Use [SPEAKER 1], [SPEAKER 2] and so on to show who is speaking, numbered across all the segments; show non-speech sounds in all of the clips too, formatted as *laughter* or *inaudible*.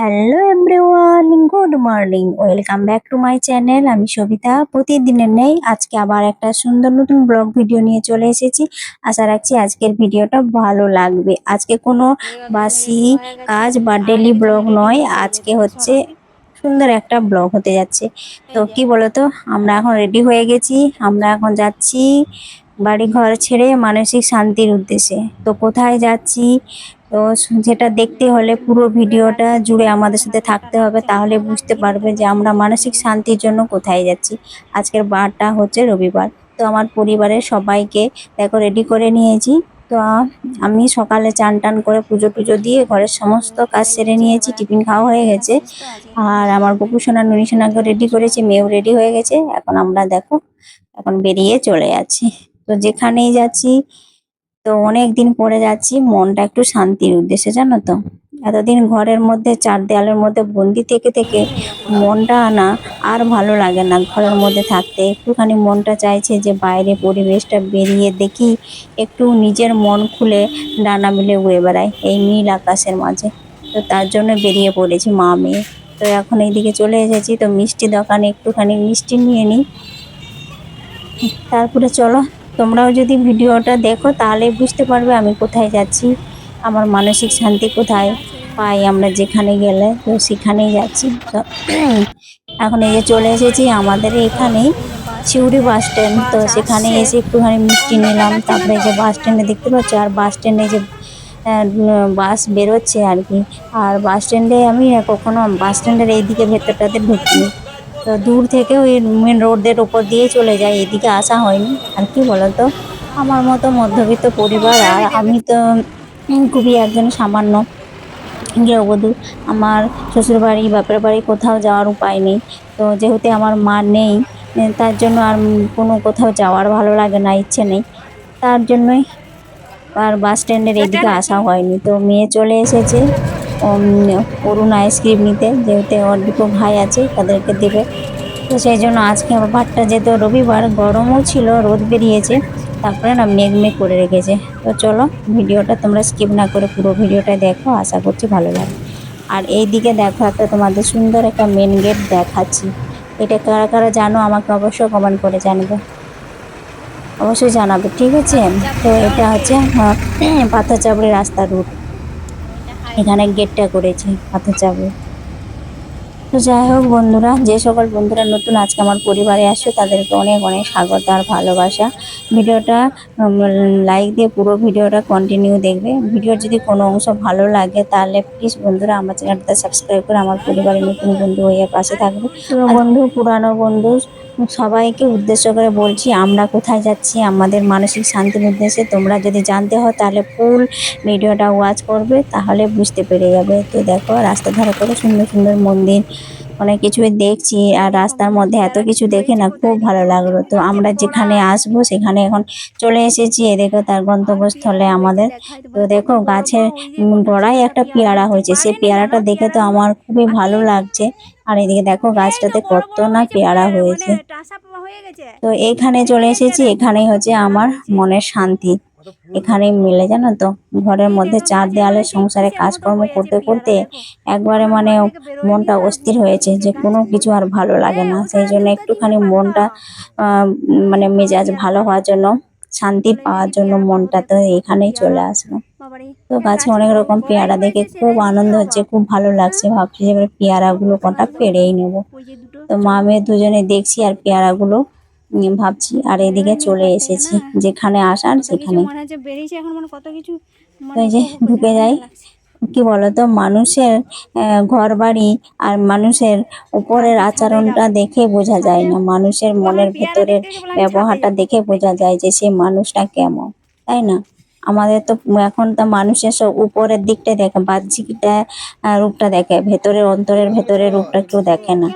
[SPEAKER 1] Hello everyone good morning welcome back to my channel আমি সবিতা। প্রতিদিনের নেই, আজকে আবার একটা সুন্দর নতুন ব্লগ ভিডিও নিয়ে চলে এসেছি। আশা রাখছি আজকের ভিডিওটা ভালো লাগবে। আজকে কোনো বাসি কাজ বা ডেলি ব্লগ নয়, আজকে হচ্ছে সুন্দর একটা ব্লগ হতে যাচ্ছে। তো কি বলতো, আমরা এখন রেডি হয়ে গেছি। আমরা এখন যাচ্ছি বাড়ি ঘর ছেড়ে মানসিক শান্তির উদ্দেশ্যে। তো কোথায় যাচ্ছি তো যেটা দেখতে হলে পুরো ভিডিওটা জুড়ে আমাদের সাথে থাকতে হবে, তাহলে বুঝতে পারবে যে আমরা মানসিক শান্তির জন্য কোথায় যাচ্ছি। আজকের বারটা হচ্ছে রবিবার, তো আমার পরিবারের সবাইকে দেখো রেডি করে নিয়েছি। তো আমি সকালে চান টান করে পুজো টুজো দিয়ে ঘরের সমস্ত কাজ সেরে নিয়েছি, টিফিন খাওয়া হয়ে গেছে। আর আমার গপু সোনা, নুনি সোনাকে রেডি করেছি, মেয়েও রেডি হয়ে গেছে। এখন আমরা দেখো, এখন বেরিয়ে চলে যাচ্ছি। তো যেখানেই যাচ্ছি তো অনেক দিন পরে যাচ্ছি, মনটা একটু শান্তির উদ্দেশ্যে, জানো তো? এতদিন ঘরের মধ্যে, চার দেওয়ালের মধ্যে বন্দি থেকে থেকে মনটা না আর ভালো লাগে না ঘরের মধ্যে থাকতে। একটুখানি মনটা চাইছে যে বাইরে পরিবেশটা বেরিয়ে দেখি, একটু নিজের মন খুলে ডানা মিলে উড়ে বেড়ায় এই নীল আকাশের মাঝে। তো তার জন্য বেরিয়ে পড়েছি মা মেয়ে। তো এখন এইদিকে চলে এসেছি, তো মিষ্টি দোকানে একটুখানি মিষ্টি নিয়ে নিই। তারপরে চলো তোমরাও যদি ভিডিওটা দেখো, তাহলে বুঝতে পারবে আমি কোথায় যাচ্ছি, আমার মানসিক শান্তি কোথায়, পাই আমরা যেখানে গেলে, তো সেখানেই যাচ্ছি। *clears throat* এখন এই যে চলে এসেছি আমাদের এখানে শিউড়ি বাস স্ট্যান্ড। তো সেখানে এসে একটুখানি মিষ্টি নিলাম, তারপরে এই যে বাস স্ট্যান্ডে দেখতে পাচ্ছ, আর বাস স্ট্যান্ডে যে বাস বেরোচ্ছে আর কি। আর বাস স্ট্যান্ডে আমি কখনো, বাস স্ট্যান্ডের এইদিকে ভেতরটাতে ঢুকিনি। তো দূর থেকে ওই মেন রোডের ওপর দিয়ে চলে যায়, এদিকে আসা হয়নি। আর কি বলতো? আমার মতো মধ্যবিত্ত পরিবার, আর আমি তো খুবই একজন সামান্য গৃহবধূ। আমার শ্বশুরবাড়ি, বাপের বাড়ি কোথাও যাওয়ার উপায় নেই। তো যেহেতু আমার মা নেই তার জন্য আর কোনো কোথাও যাওয়ার ভালো লাগে না, ইচ্ছে নেই। তার জন্যই আর বাস স্ট্যান্ডের এদিকে আসা হয়নি। তো মেয়ে চলে এসেছে। অরুণ আইসক্রিম নিতে, যেহেতু ওর দুটো ভাই আছে, তাদেরকে দেবে। তো সেই জন্য আজকে আমার ভাতটা, যেহেতু রবিবার, গরমও ছিল, রোদ বেরিয়েছে, তারপরে না মেঘ মেঘ করে রেখেছে। তো চলো, ভিডিওটা তোমরা স্কিপ না করে পুরো ভিডিওটা দেখো, আশা করছি ভালো লাগে আর এই দিকে দেখো, একটা তোমাদের সুন্দর একটা মেন গেট দেখাচ্ছি। এটা কারা কারা জানো, আমাকে অবশ্যই কমেন্ট করে জানবে। অবশ্যই জানাবে, ঠিক আছে? তো এটা হচ্ছে পাথর চাপড়ি রাস্তা রুট এখানে গেটটা করেছে পাথর চাপড়ি তো যাই হোক বন্ধুরা, যে সকল বন্ধুরা নতুন আজকে আমার পরিবারে আসছে, তাদেরকে অনেক অনেক স্বাগত আর ভালোবাসা। ভিডিওটা লাইক দিয়ে পুরো ভিডিওটা কন্টিনিউ দেখবে। ভিডিওর যদি কোনো অংশ ভালো লাগে, তাহলে প্লিজ বন্ধুরা আমার চ্যানেলটা সাবস্ক্রাইব করে আমার পরিবারের নতুন বন্ধু হয়ে পাশে থাকবে। বন্ধু, পুরানো বন্ধু সবাইকে উদ্দেশ্য করে বলছি, আমরা কোথায় যাচ্ছি, আমাদের মানসিক শান্তির উদ্দেশ্যে তোমরা যদি জানতে হয় তাহলে ফুল ভিডিওটা ওয়াচ করবে, তাহলে বুঝতে পেরে যাবে। তো দেখো রাস্তা ধারে করে সুন্দর সুন্দর মন্দির। অনেক কিছুই দেখছি আর রাস্তার মধ্যে এত কিছু দেখে না খুব ভালো লাগল। তো আমরা যেখানে আসব সেখানে এখন চলে এসেছি। দেখো তার গন্তব্যস্থলে আমাদের। তো দেখো গাছের গোড়ায় একটা পেয়ারা হয়েছে। সেই পেয়ারাটা দেখে তো আমার খুবই ভালো লাগছে। আর এদিকে দেখো গাছটাতে কত না পেয়ারা হয়েছে। তো এখানে চলে এসেছি। এখানেই হচ্ছে আমার মনের শান্তি। এখানেই মিলে জানো তো? ঘরের মধ্যে চার দেওয়ালে সংসারে কাজকর্ম করতে করতে একবারে মানে মনটা অস্থির হয়েছে যে কোনো কিছু আর ভালো লাগে না। সেই জন্য একটুখানি মনটা মানে মেজাজ ভালো হওয়ার জন্য শান্তি পাওয়ার জন্য মনটা তো এখানেই চলে আসলো। তো গাছে অনেক রকম পেয়ারা দেখে খুব আনন্দ হচ্ছে খুব ভালো লাগছে। ভাবছি যে এবার পেয়ারাগুলো কটা পেড়েই নেব। তো মা মেয়ে দুজনে দেখছি আর পেয়ারাগুলো ভাবছি আর এদিকে চলে এসেছি যেখানে আসার সেখানে। তো এই যে ঢুকে যাই কি বলতো মানুষের ঘর বাড়ি আর মানুষের উপরের আচরণটা দেখে বোঝা যায় না। মানুষের মনের ভেতরের ব্যবহারটা দেখে বোঝা যায় যে সে মানুষটা কেমন তাই না? আমাদের তো এখন তো মানুষের সব উপরের দিকটা দেখে বাহ্যিকটা রূপটা দেখে ভেতরের অন্তরের ভেতরের রূপটা কেউ দেখে না।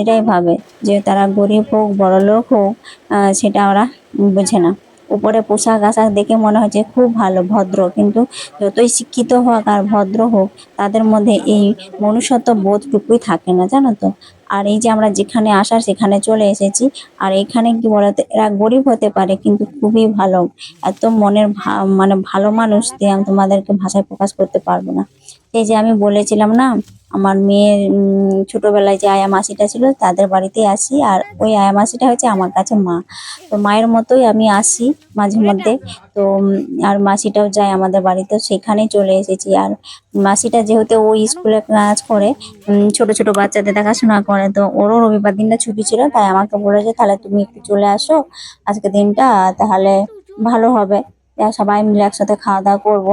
[SPEAKER 1] এটাই ভাবে যে তারা গরিব হোক বড়লোক হোক আহ, সেটা ওরা বোঝে না। উপরে পোশাক আশাক দেখে মনে যে খুব ভালো, ভদ্র। কিন্তু যতই শিক্ষিত হোক আর ভদ্র হোক, তাদের মধ্যে এই মনুষ্যত্ব বোধটুকুই থাকে না, জানো তো? আর এই যে আমরা যেখানে আসার সেখানে চলে এসেছি, আর এখানে কি বলতো, এরা গরিব হতে পারে, কিন্তু খুবই ভালো। এত মনের মানে ভালো মানুষ দিয়ে আমি তোমাদেরকে ভাষায় প্রকাশ করতে পারব না। এই যে আমি বলেছিলাম না, আমার মেয়ের ছোটবেলায় যে আয়া মাসিটা ছিল, তাদের বাড়িতে আসি। আর ওই আয়া মাসিটা হচ্ছে আমার কাছে মা। তো মায়ের মতোই আমি আসি মাঝে মধ্যে। তো আর মাসিটাও যায় আমাদের বাড়িতে সেখানে চলে এসেছি। আর মাসিটা যেহেতু ওই স্কুলে কাজ করে ছোট ছোট বাচ্চাদের দেখাশোনা করে, তো ওরও রবিবার দিনটা ছুটি ছিল, তাই আমাকে বলেছে, তাহলে তুমি একটু চলে আসো আজকে দিনটা, তাহলে ভালো হবে। সবাই মিলে একসাথে খাওয়া দাওয়া করব।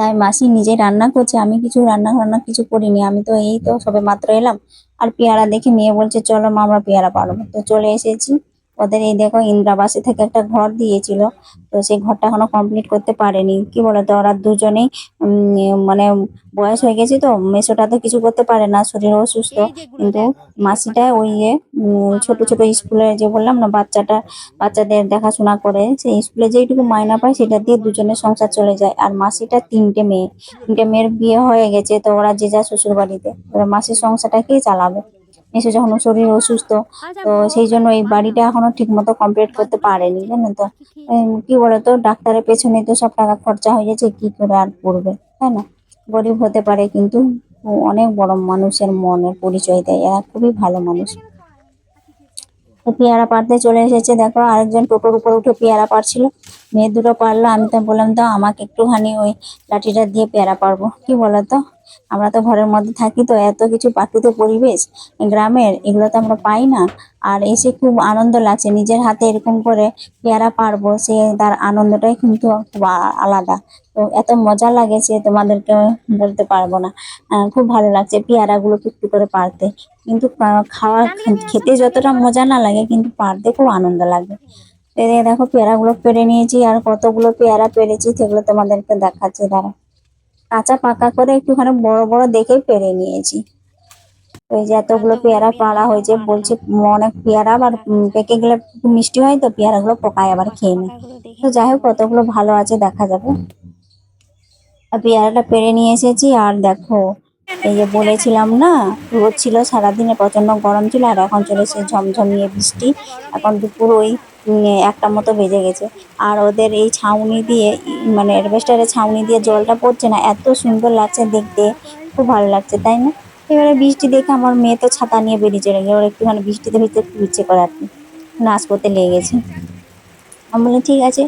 [SPEAKER 1] তাই মাসি নিজে রান্না করছে, আমি কিছু রান্না বান্না কিছু করিনি, আমি তো এই তো সবে মাত্র এলাম। আর পেয়ারা দেখে মেয়ে বলছে, চলো মা, আমরা পেয়ারা পারব তো চলে এসেছি। ওদের এই দেখো ইন্দ্রাবাসী থেকে একটা ঘর দিয়েছিল। তো সেই ঘরটা এখনও কমপ্লিট করতে পারেনি। কি বলতো ওরা দুজনেই মানে বয়স হয়ে গেছে তো মেসোটা তো কিছু করতে পারে না শরীর অসুস্থ। কিন্তু মাসিটা ওই যে ছোট ছোট স্কুলে যে বললাম না বাচ্চাটা বাচ্চাদের দেখাশোনা করে সেই স্কুলে যেইটুকু মাইনা পায় সেটা দিয়ে দুজনের সংসার চলে যায়। আর মাসিটা তিনটে মেয়ে তিনটে মেয়ের বিয়ে হয়ে গেছে তো ওরা যে যা শ্বশুর বাড়িতে এবার মাসির সংসারটা কে চালাবে? এসে যখন শরীর অসুস্থ তো সেই জন্য এই বাড়িটা এখনও ঠিক মতো কমপ্লিট করতে পারেনি জানেন তো? কি বলতো ডাক্তারের পেছনে তো সব টাকা খরচা হয়ে গেছে কি করে আর পড়বে তাই না? গরিব হতে পারে কিন্তু অনেক বড় মানুষের মনের পরিচয় দেয় এরা খুবই ভালো মানুষ। পেয়ারা পাড়তে চলে এসেছে দেখো আরেকজন টোটোর উপর উঠে পেয়ারা পাড়ছিল। মেয়ে দুটো পারল আমি তো বললাম তো আমাকে একটুখানি ওই লাঠিটা দিয়ে পেয়ারা পারব কি বলো তো আমরা তো ঘরের মধ্যে থাকি তো এত কিছু প্রাকৃতিক পরিবেশ গ্রামের এগুলো তো আমরা পাই না। আর এসে খুব আনন্দ লাগছে নিজের হাতে এরকম করে পেয়ারা পারব সে তার আনন্দটাই কিন্তু খুব আলাদা। তো এত মজা লাগে সে তোমাদেরকে বলতে পারব না। খুব ভালো লাগছে পেয়ারাগুলো একটু করে পারতে কিন্তু খাওয়া খেতে যতটা মজা না লাগে কিন্তু পারতে খুব আনন্দ লাগে। দেখো পেয়ারাগুলো পেরে নিয়েছি আর কতগুলো পেয়ারা পেরেছি সেগুলো তোমাদেরকে দেখাচ্ছি দাঁড়া কাঁচা পাকা করে একটুখানি বড় বড় দেখে পেরে নিয়েছি। ওই যে এতগুলো পেয়ারা পাড়া হয়েছে বলছে, অনেক পেয়ারা আবার পেকে গেলে মিষ্টি হয় তো, পেয়ারাগুলো পোকায় আবার খেয়ে নেয় তো যাই হোক, কতগুলো ভালো আছে, দেখা যাবে। পেয়ারাটা পেরে নিয়ে এসেছি, আর দেখো এই যে বলেছিলাম না, রোদ ছিল, সারাদিনে প্রচণ্ড গরম ছিল, আর এখন চলেছে ঝমঝমিয়ে বৃষ্টি। এখন দুপুর ওই একটা মতো বেজে গেছে। আর ওদের এই ছাউনি দিয়ে মানে অ্যাডভেস্টারের ছাউনি দিয়ে জলটা পড়ছে না, এত সুন্দর লাগছে দেখতে, খুব ভালো লাগছে, তাই না? এবারে বৃষ্টি দেখে আমার মেয়ে তো ছাতা নিয়ে বেরিয়ে চলে গেল ওর একটুখানি বৃষ্টিতে ভিতরে একটু ইচ্ছে করে আর কি, নাচ করতে লেগে গেছে। আমি বললাম ঠিক আছে।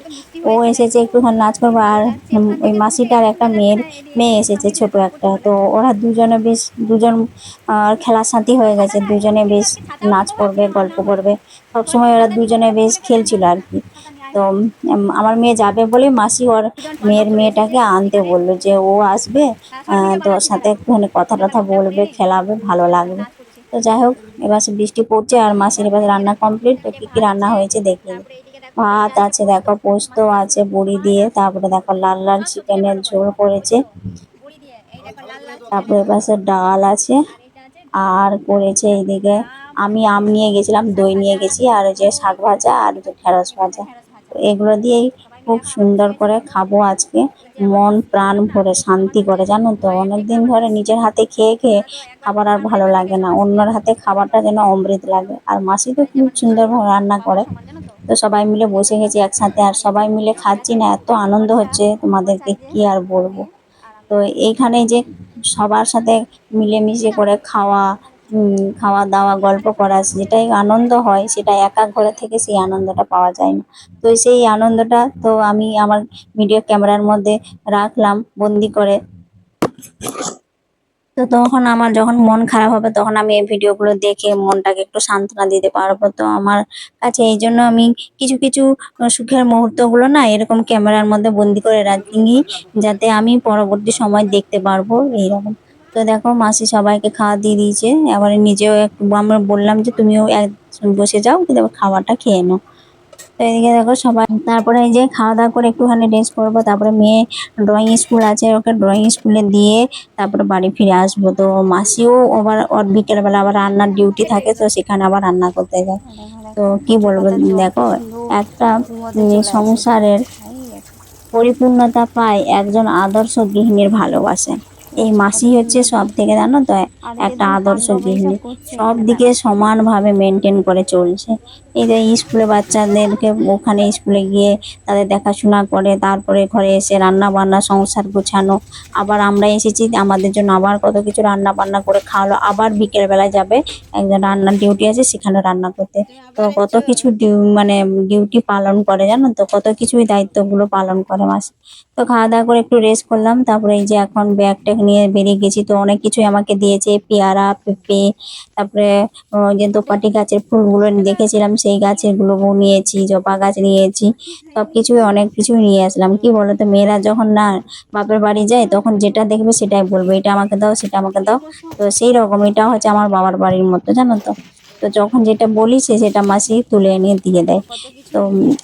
[SPEAKER 1] ও এসেছে একটুখানি নাচ করব আর ওই মাসিটার একটা মেয়ের, মেয়ে এসেছে ছোট একটা। তো ওরা দুজনে বেশ, দুজন খেলার সাথী হয়ে গেছে। দুজনে বেশ নাচ করবে, গল্প করবে। সবসময় ওরা দুজনে বেশ খেলছিল আর কি। তো আমার মেয়ে যাবে বলে মাসি ওর মেয়ের মেয়েটাকে আনতে বলল যে, ও আসবে তো ওর সাথে একটুখানি কথা টথা বলবে, খেলাবে, ভালো লাগবে। তো যাই হোক, এবার বৃষ্টি পড়ছে আর মাসির এবার রান্না কমপ্লিট। তো কী কী রান্না হয়েছে দেখে নিই। ভাত আছে, দেখো পোস্ত আছে, বড়ি দিয়ে, তারপরে দেখো লাল লাল চিকেন এর ঝোল করেছে। তারপরে পাশে ডাল আছে, আর করেছে এইদিকে আমি আম নিয়ে গেছিলাম, দই নিয়ে গেছি, আর যে শাক ভাজা, আর ঢেঁড়স ভাজা। এগুলো দিয়েই খুব সুন্দর করে খাব আজকে। মন প্রাণ ভরে, শান্তি করে, জানো তো? অনেকদিন ধরে নিজের হাতে খেয়ে খেয়ে খাবার আর ভালো লাগে না। অন্যের হাতে খাবারটা যেন অমৃত লাগে। আর মাসি তো খুব সুন্দরভাবে রান্না করে। তো সবাই মিলে বসে গেছি একসাথে। আর সবাই মিলে খাচ্ছি না, এত আনন্দ হচ্ছে তোমাদেরকে কি আর বলব? তো এইখানে যে সবার সাথে মিলেমিশে করে খাওয়া খাওয়া দাওয়া গল্প করা, যেটাই আনন্দ হয়, সেটা একা ঘরে থেকে সেই আনন্দটা পাওয়া যায় না। তো সেই আনন্দটা তো আমি আমার ভিডিও ক্যামেরার মধ্যে রাখলাম, বন্দি করে। তো তখন আমার যখন মন খারাপ হবে, তখন আমি এই ভিডিওগুলো দেখে মনটাকে একটু সান্ত্বনা দিতে পারব। তো আমার কাছে এই জন্য আমি কিছু কিছু সুখের মুহূর্তগুলো না এরকম ক্যামেরার মধ্যে বন্দি করে রাখি যাতে আমি পরবর্তী সময় দেখতে পারব এইরকম। তো দেখো মাসি সবাইকে খাওয়া দিয়ে দিয়েছে। এবারে নিজেও একটু আমরা বললাম যে তুমিও এক বসে যাও, কিন্তু এবার খাবারটা খেয়ে নাও। তো এদিকে দেখো সবাই তারপরে এই যে খাওয়া দাওয়া করে একটুখানি রেস্ট করব। তারপরে মেয়ে ড্রয়িং স্কুল আছে, ওকে ড্রয়িং স্কুলে দিয়ে তারপরে বাড়ি ফিরে আসব। তো মাসিও আবার ওর বিকেলবেলা আবার রান্নার ডিউটি থাকে, তো সেখানে আবার রান্না করতে যায়। তো কি বলব দেখো, একটা সংসারের পরিপূর্ণতা পায়, একজন আদর্শ গৃহিণীর ভালোবাসে। এই মাসি হচ্ছে সব থেকে জানো তো একটা আদর্শ গৃহিণী। সব দিকে সমানভাবে মেনটেন করে চলছে। এই যে স্কুলে বাচ্চাদেরকে ওখানে স্কুলে গিয়ে তাদের দেখাশোনা করে, তারপরে ঘরে এসে রান্না বান্না সংসার গোছানো। আবার আমরা এসেছি, আমাদের জন্য আবার কত কিছু রান্না বান্না করে খাওয়ালো। আবার বিকেল বেলায় যাবে, একজন রান্নার ডিউটি আছে, সেখানে রান্না করতে। তো কত কিছু মানে ডিউটি পালন করে জানো তো? কত কিছুই দায়িত্বগুলো পালন করে মাস। তো খাওয়া দাওয়া করে একটু রেস্ট করলাম, তারপরে এই যে এখন ব্যাগ ট্যাগ নিয়ে বেরিয়ে গেছি। তো অনেক কিছুই আমাকে দিয়েছে, পেয়ারা, পেঁপে, তারপরে যে দোপাটি গাছের ফুলগুলো দেখেছিলাম সেই গাছেরগুলো নিয়েছি জবা গাছ নিয়েছি সব কিছুই অনেক কিছুই নিয়ে আসলাম। কি বলতো, মেয়েরা যখন না বাপের বাড়ি যায়, তখন যেটা দেখবে সেটাই বলবে, এটা আমাকে দাও, সেটা আমাকে দাও। তো সেই রকম এটা হচ্ছে আমার বাবার বাড়ির মতো, জানো তো? তো যখন যেটা বলি সে সেটা মাসি তুলে এনে দিয়ে দেয়। তো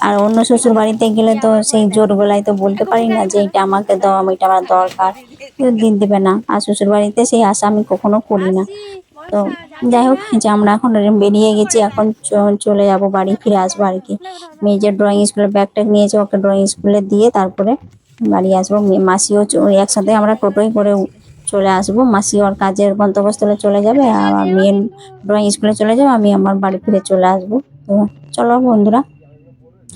[SPEAKER 1] আর অন্য শ্বশুর বাড়িতে গেলে তো সেই জোর গলায় তো বলতে পারি না যে এটা আমাকে দাও আমি এটা আমার দরকার। কেউ দিন দেবে না। আর শ্বশুর বাড়িতে সেই আশা আমি কখনো করি না। তো যাই হোক, যে আমরা এখন বেরিয়ে গেছি, এখন চলে যাব বাড়ি, ফিরে আসব আর কি। মেয়ে ড্রয়িং স্কুলের ব্যাগটা নিয়েছে, ওকে ড্রয়িং স্কুলে দিয়ে তারপরে বাড়ি আসব। মাসিও একসাথে আমরা টোটোয় করে চলে আসব। মাসি ওর কাজের গন্তব্যস্থলে চলে যাবে, আর মেয়ে ড্রয়িং স্কুলে চলে যাবে, আমি আমার বাড়ি ফিরে চলে আসব। তো চলো বন্ধুরা,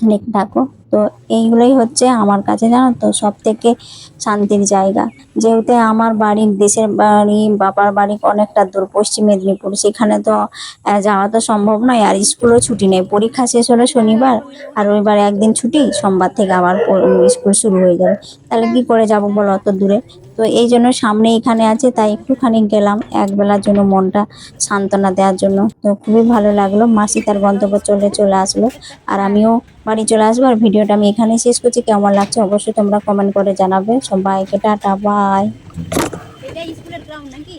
[SPEAKER 1] দেখতে থাকো। তো এইগুলোই হচ্ছে আমার কাছে জানো তো সব থেকে শান্তির জায়গা। যেহেতু আমার বাড়ির দেশের বাড়ি, বাবার বাড়ি অনেকটা দূর, পশ্চিম মেদিনীপুর, সেখানে তো যাওয়া তো সম্ভব নয় আর স্কুলও ছুটি নেই। পরীক্ষা শেষ হলো শনিবার আর রবিবার একদিন ছুটি, সোমবার থেকে আবার স্কুল শুরু হয়ে যাবে। তাহলে কি করে যাব বলো অত দূরে? তো এই জন্য সামনে এখানে আছে, তাই একটুখানি গেলাম একবেলার জন্য মনটা সান্ত্বনা দেওয়ার জন্য। তো খুবই ভালো লাগল, মাসি তার গন্তব্য চলে চলে আসলো আর আমিও বাড়ি চলে আসব আর ভিডিওটা আমি এখানেই শেষ করছি। কেমন লাগছে অবশ্যই তোমরা কমেন্ট করে জানাবে। সবাইকে টাটা বাই
[SPEAKER 2] এটা স্কুলের গ্রাউন্ড নাকি?